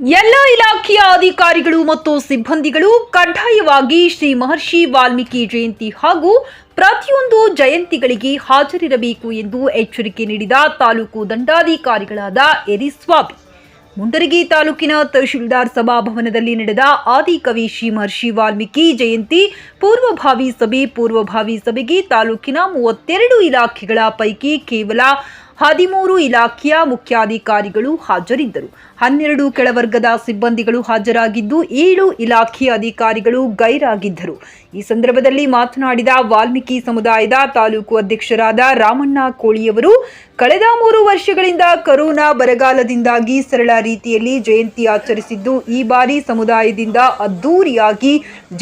ಎಲ್ಲ ಇಲಾಖೆಯ ಅಧಿಕಾರಿಗಳು ಮತ್ತು ಸಿಬ್ಬಂದಿಗಳು ಕಡ್ಡಾಯವಾಗಿ ಶ್ರೀ ಮಹರ್ಷಿ ವಾಲ್ಮೀಕಿ ಜಯಂತಿ ಹಾಗೂ ಪ್ರತಿಯೊಂದು ಜಯಂತಿಗಳಿಗೆ ಹಾಜರಿರಬೇಕು ಎಂದು ಎಚ್ಚರಿಕೆ ನೀಡಿದ ತಾಲೂಕು ದಂಡಾಧಿಕಾರಿಗಳಾದ ಎರಿಸ್ವಾಮಿ. ಮುಂಡರಗಿ ತಾಲೂಕಿನ ತಹಶೀಲ್ದಾರ್ ಸಭಾಭವನದಲ್ಲಿ ನಡೆದ ಆದಿಕವಿ ಶ್ರೀ ಮಹರ್ಷಿ ವಾಲ್ಮೀಕಿ ಜಯಂತಿ ಪೂರ್ವಭಾವಿ ಸಭೆ, ಪೂರ್ವಭಾವಿ ಸಭೆಗೆ ತಾಲೂಕಿನ ಮೂವತ್ತೆರಡು ಇಲಾಖೆಗಳ ಪೈಕಿ ಕೇವಲ ಹದಿಮೂರು ಇಲಾಖೆಯ ಮುಖ್ಯಾಧಿಕಾರಿಗಳು ಹಾಜರಿದ್ದರು. ಹನ್ನೆರಡು ಕೆಳವರ್ಗದ ಸಿಬ್ಬಂದಿಗಳು ಹಾಜರಾಗಿದ್ದು ಏಳು ಇಲಾಖೆಯ ಅಧಿಕಾರಿಗಳು ಗೈರಾಗಿದ್ದರು. ಈ ಸಂದರ್ಭದಲ್ಲಿ ಮಾತನಾಡಿದ ವಾಲ್ಮೀಕಿ ಸಮುದಾಯದ ತಾಲೂಕು ಅಧ್ಯಕ್ಷರಾದ ರಾಮಣ್ಣ ಕೋಳಿಯವರು ಕಳೆದ ಮೂರು ವರ್ಷಗಳಿಂದ ಕರೋನಾ ಬರಗಾಲದಿಂದಾಗಿ ಸರಳ ರೀತಿಯಲ್ಲಿ ಜಯಂತಿ ಆಚರಿಸಿದ್ದು, ಈ ಬಾರಿ ಸಮುದಾಯದಿಂದ ಅದ್ದೂರಿಯಾಗಿ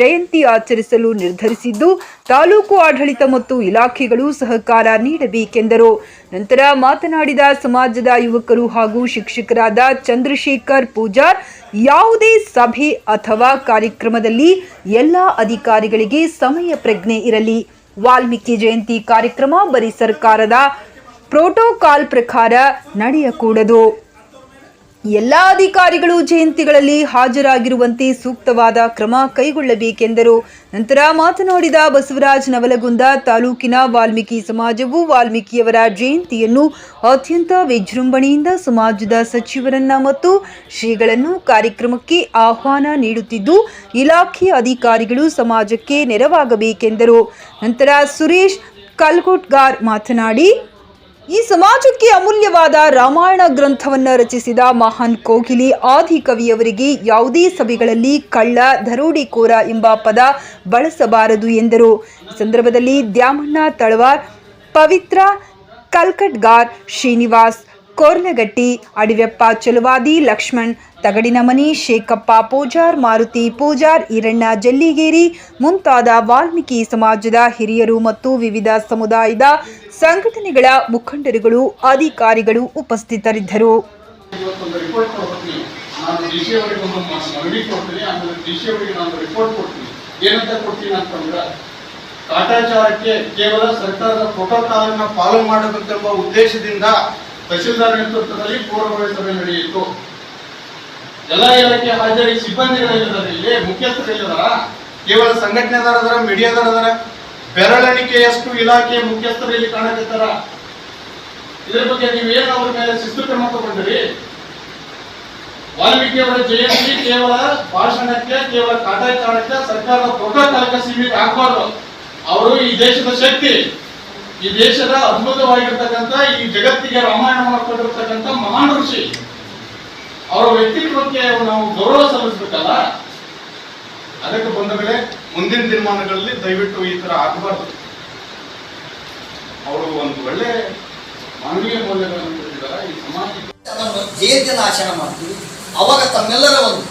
ಜಯಂತಿ ಆಚರಿಸಲು ನಿರ್ಧರಿಸಿದ್ದು, ತಾಲೂಕು ಆಡಳಿತ ಮತ್ತು ಇಲಾಖೆಗಳು ಸಹಕಾರ ನೀಡಬೇಕೆಂದರು. ನಂತರ ಮಾತನಾಡಿದ ಸಮಾಜದ ಯುವಕರು ಹಾಗೂ ಶಿಕ್ಷಕರಾದ ಚಂದ್ರಶೇಖರ್ ಪೂಜಾರ್, ಯಾವುದೇ ಸಭೆ ಅಥವಾ ಕಾರ್ಯಕ್ರಮದಲ್ಲಿ ಎಲ್ಲ ಅಧಿಕಾರಿಗಳಿಗೆ ಸಮಯ ಪ್ರಜ್ಞೆ ಇರಲಿ. ವಾಲ್ಮೀಕಿ ಜಯಂತಿ ಕಾರ್ಯಕ್ರಮ ಬರೀ ಸರ್ಕಾರದ ಪ್ರೋಟೋಕಾಲ್ ಪ್ರಕಾರ ನಡೆಯಕೂಡದು. ಎಲ್ಲ ಅಧಿಕಾರಿಗಳು ಜಯಂತಿಗಳಲ್ಲಿ ಹಾಜರಾಗಿರುವಂತೆ ಸೂಕ್ತವಾದ ಕ್ರಮ ಕೈಗೊಳ್ಳಬೇಕೆಂದರು. ನಂತರ ಮಾತನಾಡಿದ ಬಸವರಾಜ್ ನವಲಗುಂದ ತಾಲೂಕಿನ ವಾಲ್ಮೀಕಿ ಸಮಾಜವು ವಾಲ್ಮೀಕಿಯವರ ಜಯಂತಿಯನ್ನು ಅತ್ಯಂತ ವಿಜೃಂಭಣೆಯಿಂದ ಸಮಾಜದ ಸಚಿವರನ್ನ ಮತ್ತು ಶ್ರೀಗಳನ್ನು ಕಾರ್ಯಕ್ರಮಕ್ಕೆ ಆಹ್ವಾನ ನೀಡುತ್ತಿದ್ದು, ಇಲಾಖೆ ಅಧಿಕಾರಿಗಳು ಸಮಾಜಕ್ಕೆ ನೆರವಾಗಬೇಕೆಂದರು. ನಂತರ ಸುರೇಶ್ ಕಲ್ಕೋಟ್ಗಾರ್ ಮಾತನಾಡಿ ಈ ಸಮಾಜಕ್ಕೆ ಅಮೂಲ್ಯವಾದ ರಾಮಾಯಣ ಗ್ರಂಥವನ್ನ ರಚಿಸಿದ ಮಹಾನ್ ಕೋಗಿಲಿ ಆದಿಕವಿಯವರಿಗೆ ಯಾವುದೇ ಸಭೆಗಳಲ್ಲಿ ಕಳ್ಳ ಧರೋಡಿಕೋರ ಎಂಬ ಪದ ಬಳಸಬಾರದು ಎಂದರು. ಸಂದರ್ಭದಲ್ಲಿ ದ್ಯಾಮಣ್ಣ ತಳವಾರ್, ಪವಿತ್ರ ಕಲ್ಕಟ್ಗಾರ್ ಶ್ರೀನಿವಾಸ್ ಕೋರ್ಲಗಟ್ಟಿ ಅಡಿವೆಪ್ಪ ಚಲುವಾದಿ, ಲಕ್ಷ್ಮಣ್, ತಗಡಿನ ಮನಿ, ಶೇಖಪ್ಪ ಪೂಜಾರ್, ಮಾರುತಿ ಪೂಜಾರ್, ಈರಣ್ಣ ಜಲ್ಲಿಗೇರಿ, ಮುಂತಾದ ವಾಲ್ಮೀಕಿ ಸಮಾಜದ ಹಿರಿಯರು ಮತ್ತು ವಿವಿಧ ಸಮುದಾಯದ ಸಂಘಟನೆಗಳ ಮುಖಂಡರುಗಳು, ಅಧಿಕಾರಿಗಳು ಉಪಸ್ಥಿತರಿದ್ದರು. ಕಾಟಾಚಾರಕ್ಕೆ ಕೇವಲ ಸರ್ಕಾರದ ಪ್ರೋಟೋಕಾಲ್ ಅನ್ನು ಫಾಲೋ ಮಾಡಬೇಕೆಂಬ ಉದ್ದೇಶದಿಂದ ತಹಶೀಲ್ದಾರ್ ನೇತೃತ್ವದಲ್ಲಿ ಪೂರ್ವಭಾವಿ ಸಭೆ ನಡೆಯಿತು. ಎಲ್ಲ ಇಲಾಖೆ ಹಾಜರಿ ಸಿಬ್ಬಂದಿಗಳಿದ್ದಾರೆ ಇಲ್ಲಿ ಮುಖ್ಯಸ್ಥರಿಲ್ಲದಾರ ಕೇವಲ ಮೀಡಿಯಾ ದರದರ ಬೆರಳೆಣಿಕೆಯಷ್ಟು ಇಲಾಖೆಯ ಮುಖ್ಯಸ್ಥರು ಇಲ್ಲಿ ಕಾಣಕತ್ತಾರ? ಇದರ ಬಗ್ಗೆ ನೀವೇನು ಅವ್ರ ಮೇಲೆ ಶಿಸ್ತು ಕ್ರಮ ತಗೊಂಡ್ರಿ? ವಾಲ್ಮೀಕಿ ಅವರ ಜಯಂತಿ ಕೇವಲ ಭಾಷಣಕ್ಕೆ, ಕೇವಲ ಕಾಟಾಚಾರಕ್ಕೆ, ಸರ್ಕಾರದ ಪ್ರೋಟೋಕಾಲ್ಗೆ ಸೀಮಿತ ಆಗಬಾರ್ದು. ಅವರು ಈ ದೇಶದ ಶಕ್ತಿ. ಈ ದೇಶದ ಅದ್ಭುತವಾಗಿರ್ತಕ್ಕಂಥ, ಈ ಜಗತ್ತಿಗೆ ರಾಮಾಯಣ ಮಾಡಿಕೊಂಡಿರ್ತಕ್ಕಂಥ ಮಹಾನ್ ಋಷಿ. ಅವರ ವ್ಯಕ್ತಿತ್ವಕ್ಕೆ ನಾವು ಗೌರವ ಸಲ್ಲಿಸ್ಬೇಕಲ್ಲ? ಅದಕ್ಕೆ ಬಂದಗಳೇ ಮುಂದಿನ ದಿನಮಾನಗಳಲ್ಲಿ ದಯವಿಟ್ಟು ಈ ತರ ಆಗಬಾರ್ದು. ಅವರು ಒಂದು ಒಳ್ಳೆ ಮಾನವೀಯ ಮೌಲ್ಯಗಳನ್ನು ಕೊಟ್ಟಿದ್ದಾರೆ, ಈ ಸಮಾಜ ಜಯಂತಿಯನ್ನು ಆಚರಣೆ ಮಾಡ್ತೀವಿ. ಅವಾಗ ತಮ್ಮೆಲ್ಲರ ಒಂದು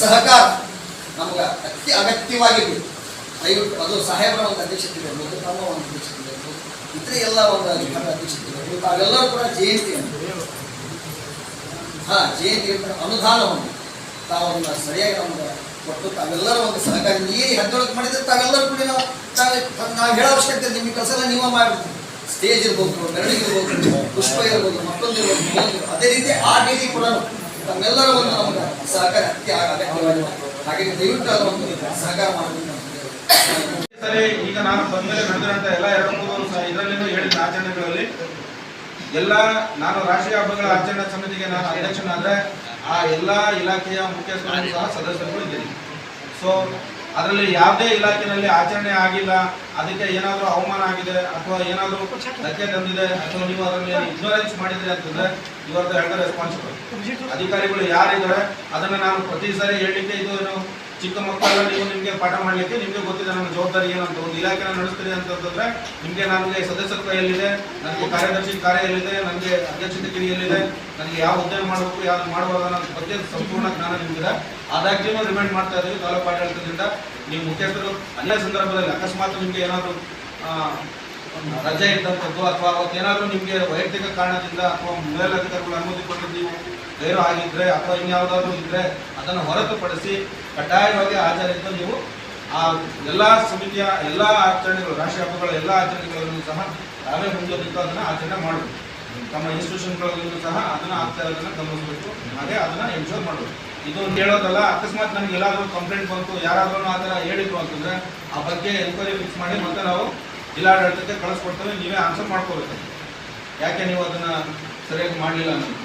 ಸಹಕಾರ ನಮ್ಗೆ ಅತಿ ಅಗತ್ಯವಾಗಿ ದಯವಿಟ್ಟು ಅದು ಸಾಹೇಬರ ಒಂದು ಅಧ್ಯಕ್ಷತೆ ಒಂದು ಒಂದು ಇತರೆ ಎಲ್ಲ ಒಂದು ಅಧಿಕಾರ ಅಧ್ಯಕ್ಷತೆ ತಾವೆಲ್ಲರೂ ಕೂಡ ಜಯಂತಿ ಹಾ, ಜಯಂತಿ ಅಂತ ಅನುದಾನವನ್ನು ತಾವನ್ನ ಸರಿಯಾಗಿ ನಮ್ಗೆ ಕೊಟ್ಟು ತಾವೆಲ್ಲರೂ ಒಂದು ಸಹಕಾರ ನೀರು ಹೆದ್ದೊಳಗೆ ಮಾಡಿದ್ರೆ ತಾವೆಲ್ಲರೂ ಕೂಡ ನಾವು ನಾವು ಹೇಳೋ ಅವಶ್ಯಕತೆ. ನಿಮ್ಮ ಕೆಲಸ ಎಲ್ಲ ನೀವೇ ಮಾಡಿರ್ತೀವಿ ಸ್ಟೇಜ್ ಇರ್ಬೋದು ಇರ್ಬೋದು, ಪುಷ್ಪ ಇರ್ಬೋದು, ಮತ್ತೊಂದು ಇರ್ಬೋದು ಅದೇ ರೀತಿ ಆ ರೀತಿ ಕೂಡ ತಮ್ಮೆಲ್ಲರೂ ಒಂದು ನಮ್ಗೆ ಸಹಕಾರ ಅತ್ಯ ಹಾಗೆ ದಯವಿಟ್ಟು ಅದರ ಸಹಕಾರ ಅಂತ ಹೇಳಿ. ಸರಿ, ಈಗ ನಾನು ಬಂದ್ಮೇಲೆ ನಡೆದಿರಂತ ಎಲ್ಲ ಎರಡು ಮೂರು ಇದರಲ್ಲಿನೂ ಹೇಳಿದ ಆಚರಣೆಗಳಲ್ಲಿ ಎಲ್ಲ ನಾನು ರಾಷ್ಟ್ರೀಯ ಹಬ್ಬಗಳ ಆಚರಣಾ ಸಮಿತಿಗೆ ನಾನು ಅಧ್ಯಕ್ಷನಾದ್ರೆ ಆ ಎಲ್ಲ ಇಲಾಖೆಯ ಮುಖ್ಯಸ್ಥರು ಸಹ ಸದಸ್ಯರುಗಳು ಇದ್ದೀನಿ ಸೊ ಅದರಲ್ಲಿ ಯಾವುದೇ ಇಲಾಖೆಯಲ್ಲಿ ಆಚರಣೆ ಆಗಿಲ್ಲ, ಅದಕ್ಕೆ ಏನಾದರೂ ಅವಮಾನ ಆಗಿದೆ ಅಥವಾ ಏನಾದರೂ ಧಕ್ಕೆ ತಂದಿದೆ ಅಥವಾ ನೀವು ಅದರಲ್ಲಿ ಇಗ್ನೋರೆನ್ಸ್ ಮಾಡಿದ್ರೆ ಅಂತಂದ್ರೆ ಇವತ್ತು ಹೇಳಿದ ರೆಸ್ಪಾನ್ಸಿಬಲ್ ಅಧಿಕಾರಿಗಳು ಯಾರಿದ್ದಾರೆ ಅದನ್ನ ನಾನು ಪ್ರತಿ ಸಾರಿ ಹೇಳಲಿಕ್ಕೆ ಇದು ಏನು ಚಿಕ್ಕ ಮಕ್ಕಳೆಲ್ಲ ನೀವು ನಿಮಗೆ ಪಾಠ ಮಾಡಲಿಕ್ಕೆ ನಿಮಗೆ ಗೊತ್ತಿದೆ ನಮ್ಮ ಜವಾಬ್ದಾರಿ ಏನು ಅಂತ ಒಂದು ಇಲಾಖೆನ ನಡೆಸ್ತೀರಿ ಅಂತಂದ್ರೆ ನಿಮಗೆ ನನಗೆ ಸದಸ್ಯತ್ವ ಎಲ್ಲಿದೆ ನನಗೆ ಕಾರ್ಯದರ್ಶಿ ಕಾರ್ಯ ಎಲ್ಲಿದೆ ನನಗೆ ಅಧ್ಯಕ್ಷತೆ ಕಿರಿಯಲ್ಲಿದೆ ನನಗೆ ಯಾವ ಹುದ್ದೆ ಮಾಡಬೇಕು, ಯಾವ್ದು ಮಾಡಬಾರ್ದು ಅನ್ನೋ ಬಗ್ಗೆ ಸಂಪೂರ್ಣ ಜ್ಞಾನ ನಿಮಗಿದೆ. ಆದಾಗ್ಯೂ ರಿಮೈಂಡ್ ಮಾಡ್ತಾ ಇದ್ದೀವಿ ತಾಲೂಕು ಆಡಳಿತದಿಂದ. ನೀವು ಮುಖ್ಯಸ್ಥರು ಅನ್ಯ ಸಂದರ್ಭದಲ್ಲಿ ಅಕಸ್ಮಾತ್ ನಿಮಗೆ ಏನಾದರೂ ರಜೆ ಇದ್ದಂಥದ್ದು ಅಥವಾ ಅವತ್ತೇನಾದರೂ ನಿಮಗೆ ವೈಯಕ್ತಿಕ ಕಾರಣದಿಂದ ಅಥವಾ ಮೇಲಧಿಕಾರಿಗಳು ಅನುಮತಿ ಕೊಟ್ಟು ನೀವು ಗೈರು ಆಗಿದ್ರೆ ಅಥವಾ ಇನ್ಯಾವುದಾದ್ರೂ ಇದ್ರೆ ಅದನ್ನು ಹೊರತುಪಡಿಸಿ ಕಡ್ಡಾಯವಾಗಿ ಹಾಜರಿದ್ದು ನೀವು ಆ ಎಲ್ಲ ಸಮಿತಿಯ ಎಲ್ಲ ಆಚರಣೆಗಳು, ರಾಷ್ಟ್ರೀಯ ಹಬ್ಬಗಳ ಎಲ್ಲ ಆಚರಣೆಗಳನ್ನು ಸಹ ತಾವೇ ಮುಂದುವರಿತು ಅದನ್ನು ಆಚರಣೆ ಮಾಡಬೇಕು. ತಮ್ಮ ಇನ್ಸ್ಟಿಟ್ಯೂಷನ್ಗಳಲ್ಲೂ ಸಹ ಅದನ್ನು ಆಗ್ತಾ ಇರೋದನ್ನು ಗಮನಿಸಬೇಕು. ಹಾಗೆ ಅದನ್ನು ಎನ್ಶೋರ್ ಮಾಡಬೇಕು. ಇದು ಹೇಳೋದಲ್ಲ, ಅಕಸ್ಮಾತ್ ನಮಗೆ ಎಲ್ಲಾದರೂ ಕಂಪ್ಲೇಂಟ್ ಬಂತು, ಯಾರಾದರೂ ಆ ಥರ ಹೇಳಿದ್ರು ಅಂತಂದರೆ ಆ ಬಗ್ಗೆ ಎನ್ಕ್ವೈರಿ ಫಿಕ್ಸ್ ಮಾಡಿ ಮತ್ತೆ ನಾವು ಜಿಲ್ಲಾಡಳಿತಕ್ಕೆ ಕಳಿಸ್ಕೊಡ್ತೇವೆ ನೀವೇ ಆನ್ಸರ್ ಮಾಡ್ಕೋಬೇಕು ಯಾಕೆ ನೀವು ಅದನ್ನ ಸರಿಯಾಗಿ ಮಾಡಲಿಲ್ಲ ಅನ್ನೋದು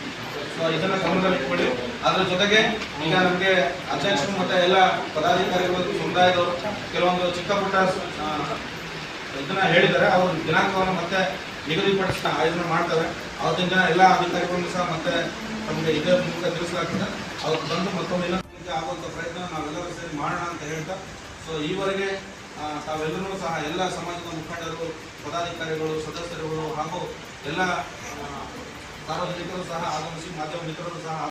ಸೊ ಇದನ್ನ ಗಮನದಲ್ಲಿಟ್ಕೊಳ್ಳಿ ಅದ್ರ ಜೊತೆಗೆ ಈಗ ನಮಗೆ ಅಧ್ಯಕ್ಷರು ಮತ್ತೆ ಎಲ್ಲ ಪದಾಧಿಕಾರಿಗಳು, ಸಮುದಾಯದವರು, ಕೆಲವೊಂದು ಚಿಕ್ಕ ಪುಟ್ಟ ಇದನ್ನ ಹೇಳಿದ್ದಾರೆ. ಅವರು ದಿನಾಂಕವನ್ನು ಮತ್ತೆ ನಿಗದಿಪಡಿಸ್ತಾ ಆಯೋಜನೆ ಮಾಡ್ತಾರೆ. ಅವತ್ತಿನ ದಿನ ಎಲ್ಲ ಅಧಿಕಾರಿಗಳನ್ನು ಸಹ ಮತ್ತೆ ನಮಗೆ ಇದರ ಮೂಲಕ ತಿಳಿಸಲಾಗ್ತದೆ. ಅವ್ರು ಬಂದು ಮತ್ತೊಮ್ಮೆ ಇನ್ನೊಂದು ಆಗುವಂಥ ಪ್ರಯತ್ನ ನಾವೆಲ್ಲರೂ ಸೇರಿ ಮಾಡೋಣ ಅಂತ ಹೇಳ್ತಾ ಸೊ ಈವರೆಗೆ ತಾವೆಲ್ಲರೂ ಸಹ ಎಲ್ಲ ಸಮಾಜದ ಮುಖಂಡರು, ಪದಾಧಿಕಾರಿಗಳು, ಸದಸ್ಯರುಗಳು ಹಾಗೂ ಎಲ್ಲ ಸಾರ್ವಜನಿಕರು ಸಹ ಆಗಮಿಸಿ ಮಾಧ್ಯಮ ಮಿತ್ರರು ಸಹ